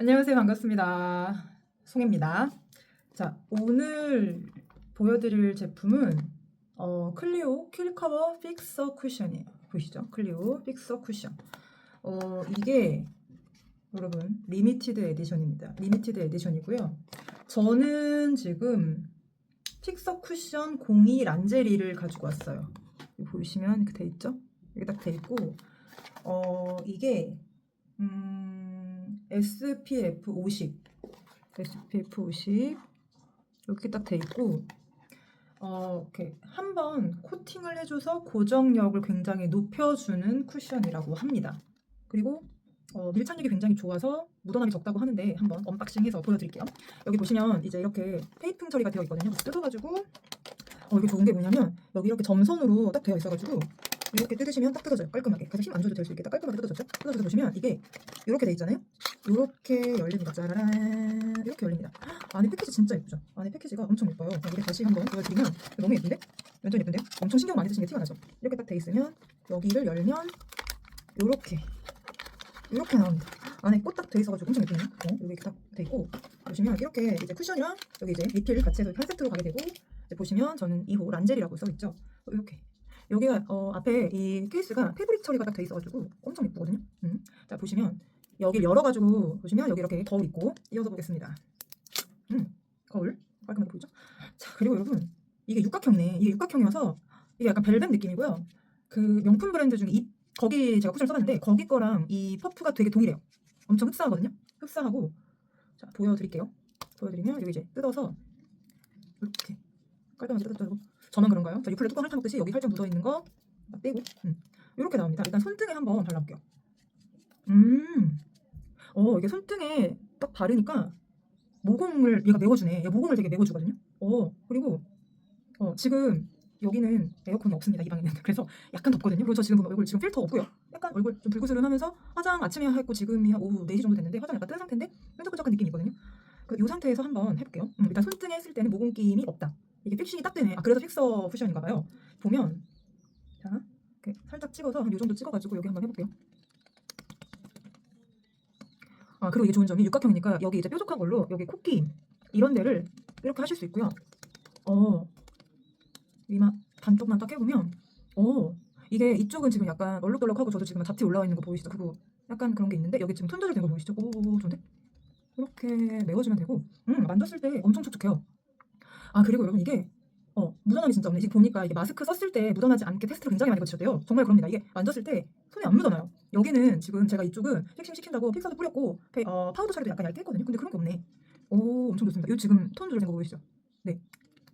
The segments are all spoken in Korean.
안녕하세요. 반갑습니다. 송입니다. 자, 오늘 보여드릴 제품은 어, 클리오 킬커버 픽서 쿠션이에요. 보이시죠? 클리오 픽서 쿠션. 어, 이게 여러분 리미티드 에디션입니다. 리미티드 에디션이고요. 저는 지금 픽서 쿠션 02 란제리를 가지고 왔어요. 여기 보이시면 이렇게 돼 있죠? 여기 딱 돼 있고 어, 이게 음, SPF 50 SPF 50 이렇게 딱 돼 있고 어, 이렇게 한 번 코팅을 해줘서 고정력을 굉장히 높여주는 쿠션이라고 합니다. 그리고 어, 밀착력이 굉장히 좋아서 묻어남이 적다고 하는데 한번 언박싱해서 보여드릴게요. 여기 보시면 이제 이렇게 테이핑 처리가 되어 있거든요. 뜯어가지고 어, 이게 좋은 게 뭐냐면 여기 이렇게 점선으로 딱 되어 있어가지고 이렇게 뜯으시면 딱 뜯어져요. 깔끔하게. 그래서 힘 안 줘도 될 수 있게 딱 깔끔하게 뜯어졌죠. 뜯어서 보시면 이게 이렇게 돼 있잖아요. 이렇게 열립니다. 짜라란 이렇게 열립니다. 안에 패키지 진짜 예쁘죠? 안에 패키지가 엄청 예뻐요. 여기 다시 한번 보여드리면 너무 예쁜데? 완전 예쁜데요? 엄청 신경 많이 쓰신 게 티가 나죠? 이렇게 딱 돼 있으면 여기를 열면 이렇게 이렇게 나옵니다. 안에 꽃 딱 돼 있어가지고 엄청 예쁘네요. 어, 여기 이렇게 딱돼 있고 보시면 이렇게 이제 쿠션이랑 여기 이제 리필 같이 해서 한 세트로 가게 되고 이제 보시면 저는 2호 란젤이라고 써 있죠. 이렇게 여기가 어, 앞에 이 케이스가 패브릭 처리가 딱 돼 있어가지고 엄청 예쁘거든요. 음. 자 보시면 여기 열어가지고 보시면 여기 이렇게 거울 있고 이어서 보겠습니다. 음, 거울 깔끔하게 보이죠? 자 그리고 여러분 이게 육각형이네. 이게 육각형이어서 이게 약간 벨벳 느낌이고요. 그 명품 브랜드 중에 이 거기 제가 쿠션을 써봤는데 거기 거랑 이 퍼프가 되게 동일해요. 엄청 흡사하거든요. 흡사하고 자 보여드릴게요. 보여드리면 여기 이제 뜯어서 이렇게 깔끔하게 뜯어주고 저만 그런가요? 자 유클레 뚜껑 핥아 먹듯이 여기 살짝 묻어 있는 거 빼고 음. 이렇게 나옵니다. 일단 손등에 한번 발라볼게요. 음, 어 이게 손등에 딱 바르니까 모공을 얘가 메워주네. 얘 모공을 되게 메워주거든요. 어 그리고 어 지금 여기는 에어컨이 없습니다 이 방에는 그래서 약간 덥거든요. 그리고 저 지금 얼굴 지금 필터 없고요. 약간 얼굴 좀 불구스름하면서 화장 아침에 했고 지금이 한 오후 4시 정도 됐는데 화장 약간 뜬 상태인데 끈적끈적한 느낌이 있거든요. 그이 상태에서 한번 해볼게요. 음, 일단 손등에 했을 때는 모공 끼임이 없다. 이게 픽싱이 딱 되네. 아 그래서 픽서 쿠션인가 봐요. 보면 자 이렇게 살짝 찍어서 한이 정도 찍어가지고 여기 한번 해볼게요. 아 그리고 이게 좋은 점이 육각형이니까 여기 이제 뾰족한 걸로 여기 코끼임 이런 데를 이렇게 하실 수 있고요. 어 이마 반쪽만 딱 해보면 어 이게 이쪽은 지금 약간 얼룩덜룩하고 저도 지금 잡티 올라와 있는 거 보이시죠? 그리고 약간 그런 게 있는데 여기 지금 톤 조절 된 거 보이시죠? 오 좋은데? 이렇게 메워주면 되고 음 만졌을 때 엄청 촉촉해요. 아 그리고 여러분 이게 어 묻어남이 진짜 없네. 지금 보니까 이게 마스크 썼을 때 묻어나지 않게 테스트를 굉장히 많이 거치셨대요. 정말 그럽니다. 이게 만졌을 때 손에 안 묻어나요. 여기는 지금 제가 이쪽은 픽싱 시킨다고 픽서도 뿌렸고 페- 어, 파우더 처리도 약간 얇게 했거든요. 근데 그런 게 없네. 오 엄청 좋습니다. 이 지금 톤 조절된 거 보이시죠? 네.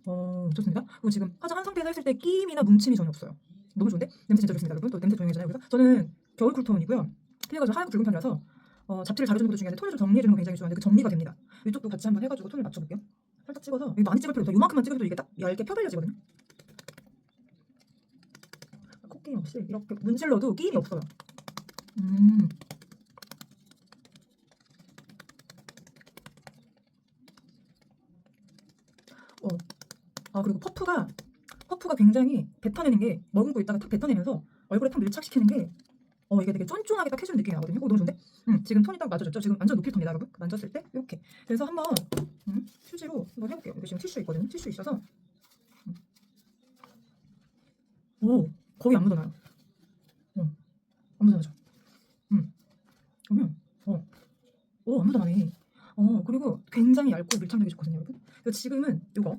어 좋습니다. 그리고 지금 화장 한 상태에서 했을 때 끼임이나 뭉침이 전혀 없어요. 너무 좋은데? 냄새 진짜 좋습니다, 여러분. 또 냄새 조용해잖아요. 그래서 저는 겨울 쿨톤이고요. 그래가지고 하얗고 붉은 편이라서 어, 잡티를 자르는 것도 중요한데 톤을 좀 정리해주는 거 굉장히 좋아하는데 그 정리가 됩니다. 이쪽도 같이 한번 해가지고 톤을 맞춰볼게요. 살짝 찍어서 여기 많이 찍을 필요 없어요. 요만큼만 찍어도 이게 딱 얇게 펴발려지거든요. 코끼임 없이 이렇게 문질러도 끼임이 없어요. 음. 어. 아 그리고 퍼프가 퍼프가 굉장히 뱉어내는 게 머금고 있다가 탁 뱉어내면서 얼굴에 탁 밀착시키는 게 어 이게 되게 쫀쫀하게 딱 해주는 느낌이 나거든요. 어, 너무 좋은데? 음, 지금 톤이 딱 맞아졌죠? 지금 완전 높이 톤입니다, 여러분. 만졌을 때 이렇게. 그래서 한번 음, 휴지로 한번 해볼게요. 여기 지금 티슈 있거든요. 티슈 있어서 음. 오 거의 안 묻어나요. 어, 안 묻어나죠? 음, 그러면 어, 오안 묻어나네. 어 그리고 굉장히 얇고 밀착력이 좋거든요, 여러분. 지금은 이거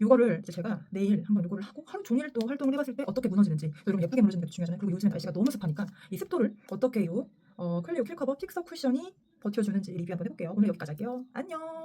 이거를 이제 제가 내일 한번 이거를 하고 하루 종일 또 활동을 해봤을 때 어떻게 무너지는지 여러분 예쁘게 무너지는 것도 중요하잖아요. 그리고 요즘 날씨가 너무 습하니까 이 습도를 어떻게 요 어, 클리오 킬커버 픽서 쿠션이 버텨주는지 리뷰 한번 해볼게요. 오늘 여기까지 할게요. 안녕.